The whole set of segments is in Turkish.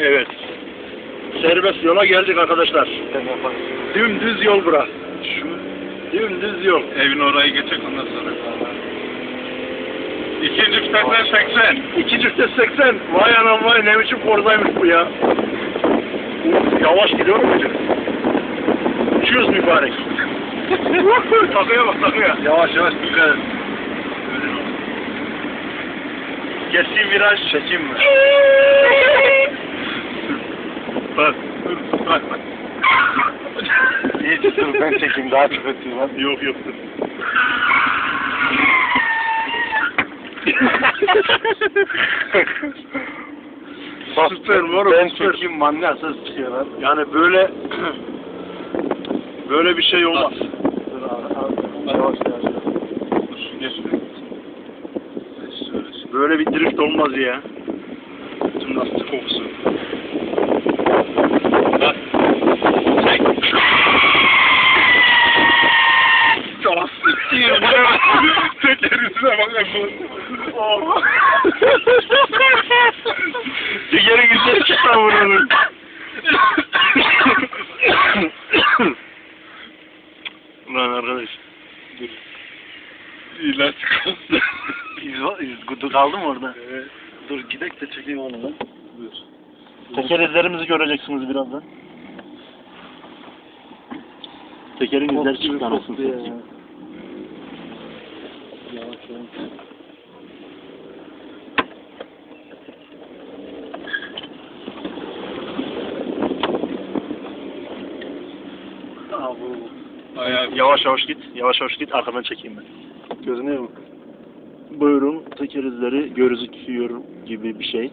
Evet. Serbest yola geldik arkadaşlar. Dümdüz yol bura. Şu dümdüz yol. Evin orayı geçecek ondan sonra. İkinci vitesler 80. İki çifte 80. Vay anam vay ne biçim korzaymış bu ya. Yavaş gidiyor mu çocuk? Uçuyoruz mübarek. takıya bak takıya. Yavaş yavaş dikkat et. Viraj çekim mi? bak. Bak bak. İyi dur ben çekeyim daha çok ötüyor lan. Yok yok. Süper moruk, Ben süper. çekeyim man nasıl çıkıyor lan. Yani böyle böyle bir şey olmaz. Dur abi, abi. Yavaş yavaş. Dur Böyle bir drift olmaz ya. Tüm lastik kokusu. Bak. Çek. Çok siktir. Bu. Tekerin güzel çıktı buranın. Ulan arkadaş. İyi lastik kokusu. Gudu kaldı mı orada? Evet. Dur gidek de çekeyim onu lan. Buyur. Teker izlerimizi göreceksiniz birazdan. Tekerin izleri çıktı anasını satayım. Yavaş yavaş. Yavaş yavaş git. Yavaş yavaş git. Arkadan çekeyim ben. görünüyor mu? Buyurun teker izleri gözüküyor gibi bir şey.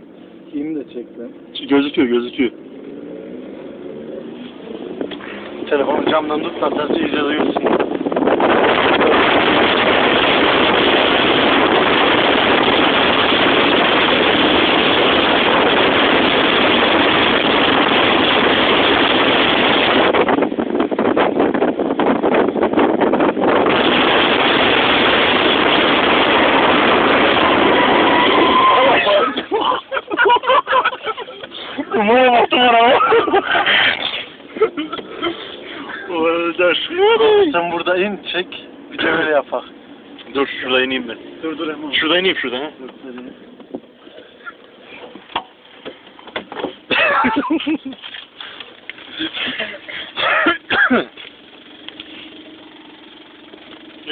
Kim de çek lan. Gözüküyor gözüküyor. Telefonu camdan tut da sesi iyice duyulsun. Umuma baktım araba. Öldür. Sen burada in çek. Bir de böyle yapak. Dur şurada ineyim ben. Dur dur hemen. Şurada ineyim şurada. Ha?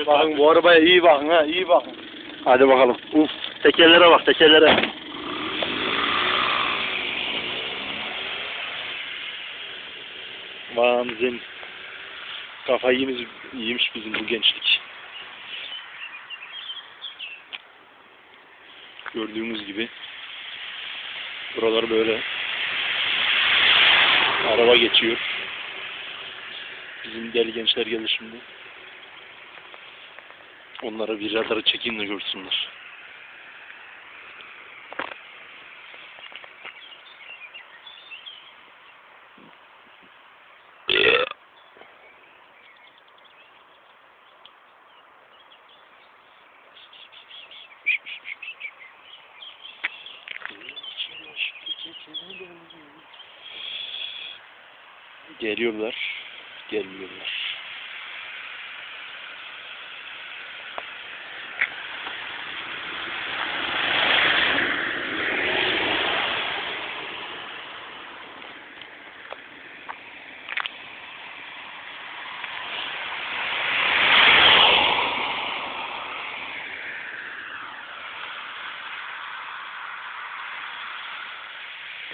Bakın bu arabaya iyi bakın ha iyi bakın. Hadi bakalım. Uf. Tekerlere bak tekerlere. Vamzin. Kafayı yemiş, yemiş bizim bu gençlik. Gördüğünüz gibi buralar böyle araba geçiyor. Bizim deli gençler gelir şimdi. Onlara bir radarı çekeyim de görsünler. Geliyorlar, gelmiyorlar.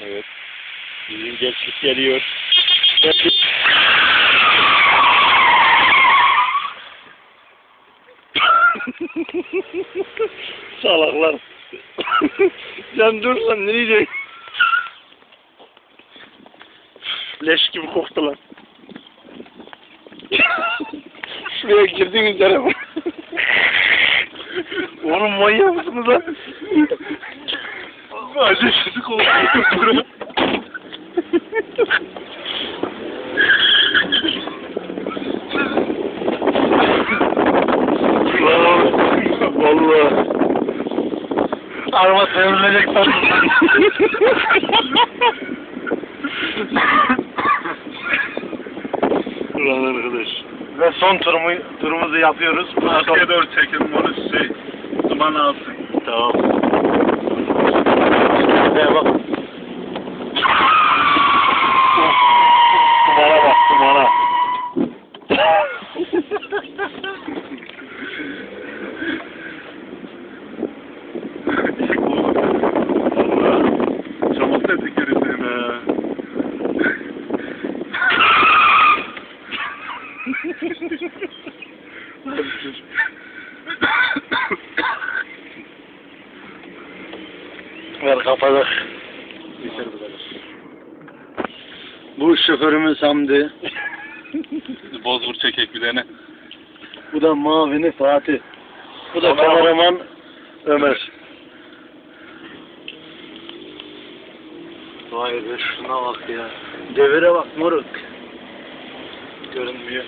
Evet. Bizim gençlik geliyor. Salaklar. Sen dur lan ne diyeceksin? Leş gibi koktular. Şuraya girdiniz yere bak. Oğlum manyak mısınız lan? Acı sizi kokuyor. Devrilecek sandım. Ulan arkadaş. Ve son turumu, turumuzu yapıyoruz. Arkaya doğru çekin onu şey duman alsın. Tamam. Şuraya bak. Kumara bak kumara. Çabuk da tükürürsün ha. Ver kapadık. Bu şoförümüz Hamdi. Bozvur çekek bir tane. Bu da mavini Fatih. Bu da Kameraman. kameraman Ömer. Vay be şuna bak ya. Devire bak moruk. Görünmüyor.